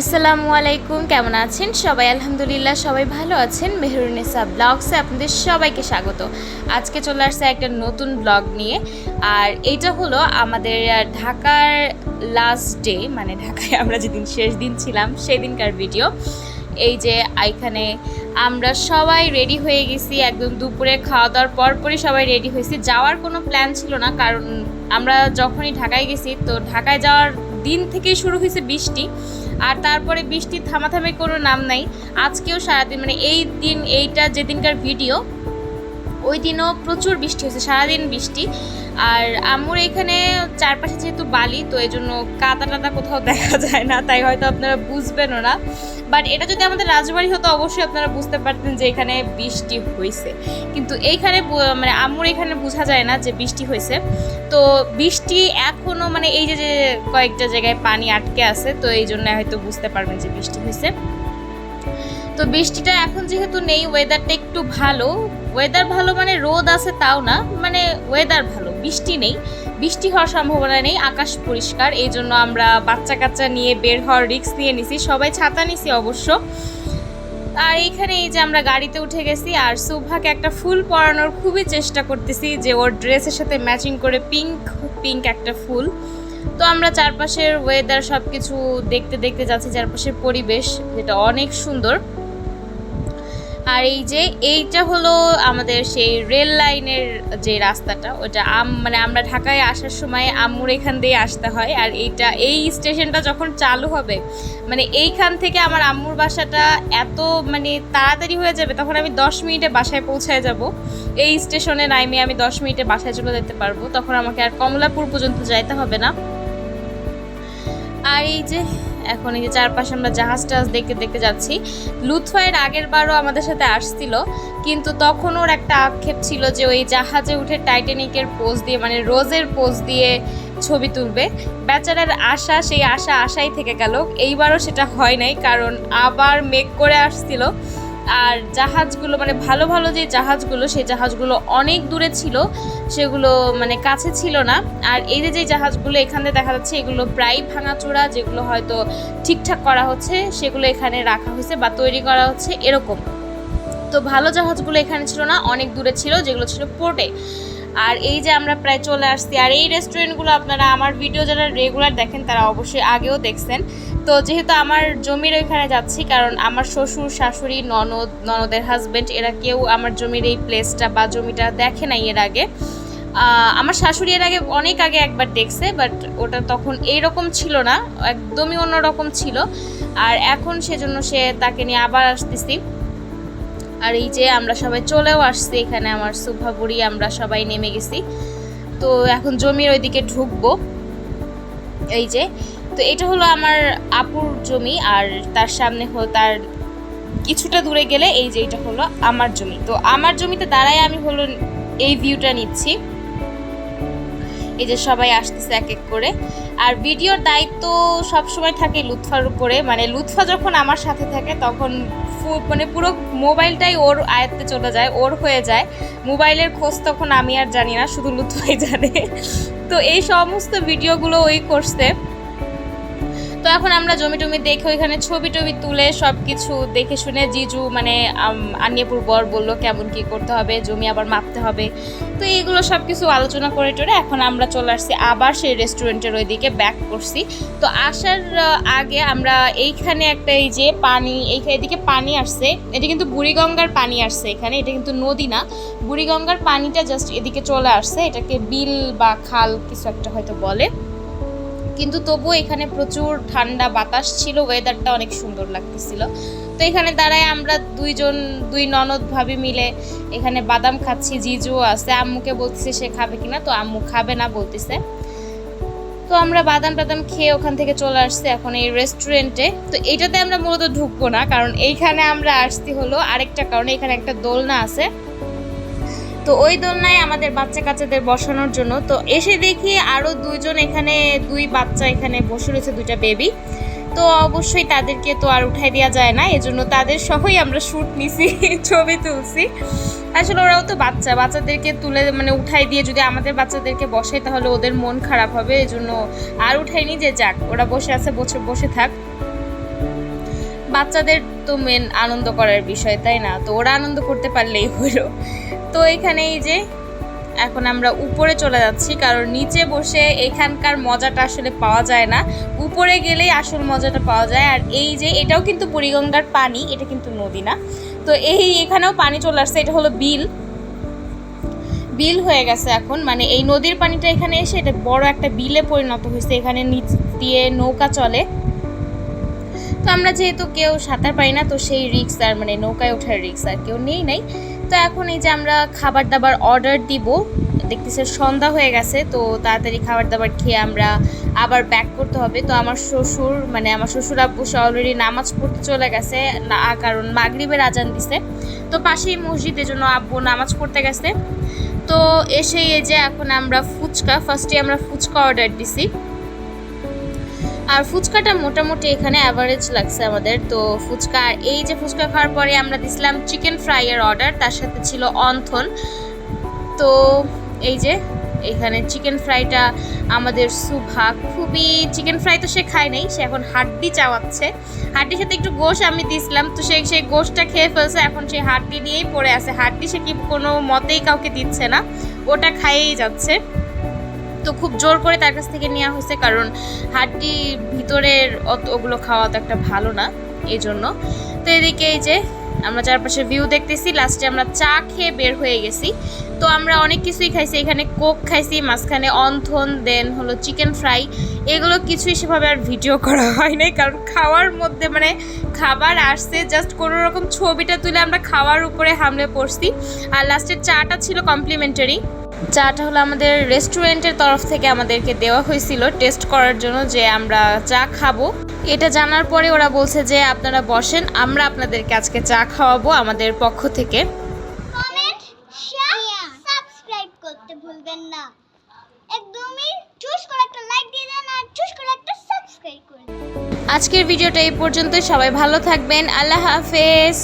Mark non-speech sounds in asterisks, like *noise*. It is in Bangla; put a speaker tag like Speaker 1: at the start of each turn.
Speaker 1: আসসালামু আলাইকুম, কেমন আছেন? সবাই আলহামদুলিল্লাহ সবাই ভালো আছেন। মেহরুনেসা ব্লগসে আপনাদের সবাইকে স্বাগত। আজকে চলে আসছে একটা নতুন ব্লগ নিয়ে। আর এইটা হলো আমাদের ঢাকার লাস্ট ডে মানে ঢাকায় আমরা যেদিন শেষ দিন ছিলাম সেই দিনকার ভিডিও এই যে এখানে আমরা সবাই রেডি হয়ে গেছি, একদম দুপুরে খাওয়া দাওয়ার পরপরই সবাই রেডি হয়েছি। যাওয়ার কোনো প্ল্যান ছিল না, কারণ আমরা যখনই ঢাকায় গেছি, তো ঢাকায় যাওয়ার দিন থেকেই শুরু হয়েছে বৃষ্টি। আর তারপরে বৃষ্টির থামাথামি কোনো নাম নাই। আজকেও সারাদিন মানে এই দিন, এইটা যেদিনকার ভিডিও ওই দিনও প্রচুর বৃষ্টি হয়েছে, সারাদিন বৃষ্টি। আর আম্মুর এখানে চারপাশে যেহেতু বালি, তো এই জন্য কাদা টাদা কোথাও *laughs* দেখা যায় না, তাই হয়তো আপনারা বুঝবেনও না। বাট এটা যদি আমাদের রাজবাড়ি হতো, অবশ্যই আপনারা বুঝতে পারতেন যে এখানে বৃষ্টি হয়েছে। কিন্তু এইখানে মানে আম্মুর এখানে বোঝা যায় না যে বৃষ্টি হয়েছে। তো বৃষ্টি এখনও মানে এই যে যে কয়েকটা জায়গায় পানি আটকে আছে, তো এই জন্য হয়তো বুঝতে পারবেন যে বৃষ্টি হয়েছে। তো বৃষ্টিটা এখন যেহেতু নেই ওয়েদারটা একটু ভালো। ওয়েদার ভালো মানে রোদ আছে তাও না মানে ওয়েদার ভালো, বৃষ্টি নেই। বৃষ্টি হওয়ার সম্ভাবনা নেই, আকাশ পরিষ্কার, এই জন্য আমরা বাচ্চা কাচ্চা নিয়ে বের হওয়ার রিস্ক নিয়ে নিছি, সবাই ছাতা নিছি অবশ্য। আর এইখানে এই যে আমরা গাড়িতে উঠে গেছি, আর সুভাকে একটা ফুল পরানোর খুবই চেষ্টা করতেছি যে ওর ড্রেসের সাথে ম্যাচিং করে পিঙ্ক পিঙ্ক একটা ফুল। তো আমরা চারপাশের ওয়েদার সব কিছু দেখতে দেখতে যাচ্ছি, চারপাশের পরিবেশ, যেটা অনেক সুন্দর। আর এই যে, এইটা হলো আমাদের সেই রেল লাইনের যে রাস্তাটা, ওটা আম মানে আমরা ঢাকায় আসার সময় আম্মুর এখান দিয়ে আসতে হয়। আর এইটা, এই স্টেশনটা যখন চালু হবে মানে এইখান থেকে আমার আম্মুর বাসাটা এত মানে তাড়াতাড়ি হয়ে যাবে, তখন আমি দশ মিনিটে বাসায় পৌঁছায় যাব। এই স্টেশনে নাইমে আমি দশ মিনিটে বাসায় চলে যেতে পারব। তখন আমাকে আর কমলাপুর পর্যন্ত যাইতে হবে না। আর এই যে এখন এই যে চারপাশে আমরা জাহাজ টাহাজ দেখতে দেখতে যাচ্ছি। লুৎফায়ের আগের বারও আমাদের সাথে আসছিল, কিন্তু তখন ওর একটা আক্ষেপ ছিল যে ওই জাহাজে উঠে টাইটানিকের পোজ দিয়ে মানে রোজের পোজ দিয়ে ছবি তুলবে। বেচারার আশা, সেই আশা আশাই থেকে গেল। এইবারও সেটা হয় নাই, কারণ আবার মেক করে আসছিল। আর জাহাজগুলো মানে ভালো ভালো যে জাহাজগুলো, সেই জাহাজগুলো অনেক দূরে ছিল, সেগুলো মানে কাছে ছিল না। আর এই যে যে জাহাজগুলো এখানে দেখা যাচ্ছে, এগুলো প্রায় ভাঙাচোরা, যেগুলো হয়তো ঠিকঠাক করা হচ্ছে, সেগুলো এখানে রাখা হয়েছে বা তৈরি করা হচ্ছে এরকম। তো ভালো জাহাজগুলো এখানে ছিল না, অনেক দূরে ছিল, যেগুলো ছিল পোর্টে। আর এই যে আমরা প্রায় চলে আসছি, আর এই রেস্টুরেন্টগুলো আপনারা আমার ভিডিও যারা রেগুলার দেখেন, তারা অবশ্যই আগেও দেখছেন। তো যেহেতু আমার জমির ওইখানে যাচ্ছি, কারণ আমার শ্বশুর, শাশুড়ি, ননদ, ননদের হাজবেন্ড এরা কেউ আমার জমির এই প্লেসটা বা জমিটা দেখে নাই এর আগে। আমার শাশুড়ি এর আগে অনেক আগে একবার দেখছে বাট ওটা তখন এইরকম ছিল না, একদমই অন্যরকম ছিল। আর এখন সেজন্য সে তাকে নিয়ে আবার আসতেছি। আর এই যে আমরা সবাই চলেও আসছি এখানে, আমার সুভা বুড়ি, আমরা সবাই নেমে গেছি। তো এখন জমির ওইদিকে ঢুকবো। এই যে তো এটা হলো আমার আপুর জমি আর তার সামনে হলো তার কিছুটা দূরে গেলে এই যে এটা হলো আমার জমি। তো আমার জমিতে দাঁড়ায় আমি হলো এই ভিউটা নিচ্ছি। এই যে সবাই আসতেছে এক এক করে। আর ভিডিওর দায়িত্ব সব সময় থাকে লুৎফার উপরে। মানে লুৎফা যখন আমার সাথে থাকে তখন মানে পুরো মোবাইলটাই ওর আয়ত্তে চলে যায়, ওর হয়ে যায়। মোবাইলের খোঁজ তখন আমি আর জানি না, শুধু লুৎফাই জানে। তো এই সমস্ত ভিডিওগুলো ওই করছে। তো এখন আমরা জমি টমি দেখে ওইখানে ছবি টবি তুলে সব কিছু দেখে শুনে জিজু মানে আনিয়াপুর বর বলল কেমন কি করতে হবে, জমি আবার মাপতে হবে। তো এইগুলো সব কিছু আলোচনা করে টোরে এখন আমরা চলে আসছি আবার সেই রেস্টুরেন্টের ওইদিকে ব্যাক করছি। তো আসার আগে আমরা এইখানে একটা এই যে পানি এইখানে এদিকে পানি আসছে। এটা কিন্তু বুড়িগঙ্গার পানি আসছে এখানে, এটা কিন্তু নদী না। বুড়িগঙ্গার পানিটা জাস্ট এদিকে চলে আসছে, এটাকে বিল বা খাল কিছু একটা হয়তো বলে। কিন্তু তবুও এখানে প্রচুর ঠান্ডা বাতাস ছিল ওয়েদারটা অনেক সুন্দর লাগতেছিল। তো এখানে দাঁড়ায় আমরা দুইজন, দুই ননদ ভাবি মিলে এখানে বাদাম খাচ্ছি জিজুও আছে, আম্মুকে বলতেছে সে খাবে কিনা, তো আম্মু খাবে না বলতেছে। তো আমরা বাদাম টাদাম খেয়ে ওখান থেকে চলে আসছি এখন এই রেস্টুরেন্টে তো এইটাতে আমরা মূলত ঢুকবো না, কারণ এইখানে আমরা আসছি হলো আরেকটা, কারণে এখানে একটা দোলনা আছে। তো ওই দোলনায় আমাদের বাচ্চা কাচ্চাদের বসানোর জন্য। তো এসে দেখি আরও দুইজন এখানে, দুই বাচ্চা এখানে বসে রয়েছে, দুইটা বেবি তো অবশ্যই তাদেরকে তো আর উঠাই দেওয়া যায় না, এজন্য তাদের সহই আমরা শ্যুট নিছি, *laughs* ছবি তুলছি। আসলে ওরাও তো বাচ্চা, বাচ্চাদেরকে তুলে মানে উঠাই দিয়ে যদি আমাদের বাচ্চাদেরকে বসে তাহলে ওদের মন খারাপ হবে, এজন্য আর উঠাইনি যে যাক, ওরা বসে আছে, বসে বসে থাক। বাচ্চাদের তো মেন আনন্দ করার বিষয়, তাই না? তো ওরা আনন্দ করতে পারলেই হলো। তো এখানে এই যে, এখন আমরা উপরে চলে যাচ্ছি, কারণ নিচে বসে এখানকার মজাটা আসলে পাওয়া যায় না। উপরে গেলেই আসল মজাটা পাওয়া যায়। আর এই যে, এটাও কিন্তু বুড়িগঙ্গার পানি, এটা কিন্তু নদী না। তো এই এখানেও পানি চলে আসছে, এটা হলো বিল। বিল হয়ে গেছে এখন। মানে এই নদীর পানিটা এখানে এসে এটা বড় একটা বিলে পরিণত হয়েছে। এখানে নিচ দিয়ে নৌকা চলে। তো আমরা যেহেতু কেউ সাঁতার পারি না, তো সেই রিক্স আর মানে নৌকায় ওঠার রিক্স আর কেউ নেই নাই। তো এখন এই যে আমরা খাবার দাবার অর্ডার দিব, দেখতেছে সন্ধ্যা হয়ে গেছে, তো তাড়াতাড়ি খাবার দাবার খেয়ে আমরা আবার ব্যাক করতে হবে। তো আমার শ্বশুর মানে আমার শ্বশুর আব্বু সে অলরেডি নামাজ পড়তে চলে গেছে, না কারণ মাগরিবের আজান দিছে। তো পাশেই মসজিদ, এজন্য আব্বু নামাজ পড়তে গেছে। তো এসে এই যে এখন আমরা ফুচকা ফার্স্টে আমরা ফুচকা অর্ডার দিছি। আর ফুচকাটা মোটামুটি এখানে অ্যাভারেজ লাগছে আমাদের। তো ফুচকা আর এই যে ফুচকা খাওয়ার পরে আমরা দিছিলাম চিকেন ফ্রাইয়ের অর্ডার তার সাথে ছিল অন্থন। তো এই যে, এখানে চিকেন ফ্রাইটা আমাদের সুভা, খুবই চিকেন ফ্রাই তো সে খায় নাই, সে এখন হাড্ডি চাওয়াচ্ছে। হাড্ডির সাথে একটু গোশ আমি দিছিলাম, তো সে সেই গোশটা খেয়ে ফেলছে, এখন সেই হাড্ডি নিয়েই পড়ে আছে। হাড্ডি সে কি কোনো মতেই কাউকে দিচ্ছে না, ওটা খাইয়েই যাচ্ছে। তো খুব জোর করে তার কাছ থেকে নেওয়া হয়েছে, কারণ হাড্ডি ভিতরের অত ওগুলো খাওয়া তো একটা ভালো না, এই জন্য। তো এদিকে এই যে আমরা চারপাশে ভিউ দেখতেছি লাস্টে আমরা চা খেয়ে বের হয়ে গেছি। তো আমরা অনেক কিছুই খাইছি, এখানে কোক খাইছি, মাঝখানে অন্থন, দেন হলো চিকেন ফ্রাই এগুলো কিছুই সেভাবে আর ভিডিও *laughs* করা হয় নাই, কারণ খাওয়ার মধ্যে মানে খাবার আসছে জাস্ট কোনো রকম ছবিটা তুলে আমরা খাওয়ার উপরে হামলে পড়ছি। আর লাস্টের চাটা ছিল কমপ্লিমেন্টারি চাটা হলো আমাদের রেস্টুরেন্টের তরফ থেকে আমাদেরকে দেওয়া হয়েছিল টেস্ট করার জন্য যে আমরা চা খাব। এটা জানার পরে ওরা বলছে যে আপনারা বসেন আমরা আপনাদেরকে আজকে চা খাওয়াবো আমাদের পক্ষ থেকে।
Speaker 2: সাবস্ক্রাইব করতে ভুলবেন না। একদমই চুজ করে একটা লাইক দিয়ে দেন আর চুজ করে একটা সাবস্ক্রাইব করে
Speaker 1: আজকের ভিডিওটা এই পর্যন্তই সবাই ভালো থাকবেন আল্লাহ হাফেজ।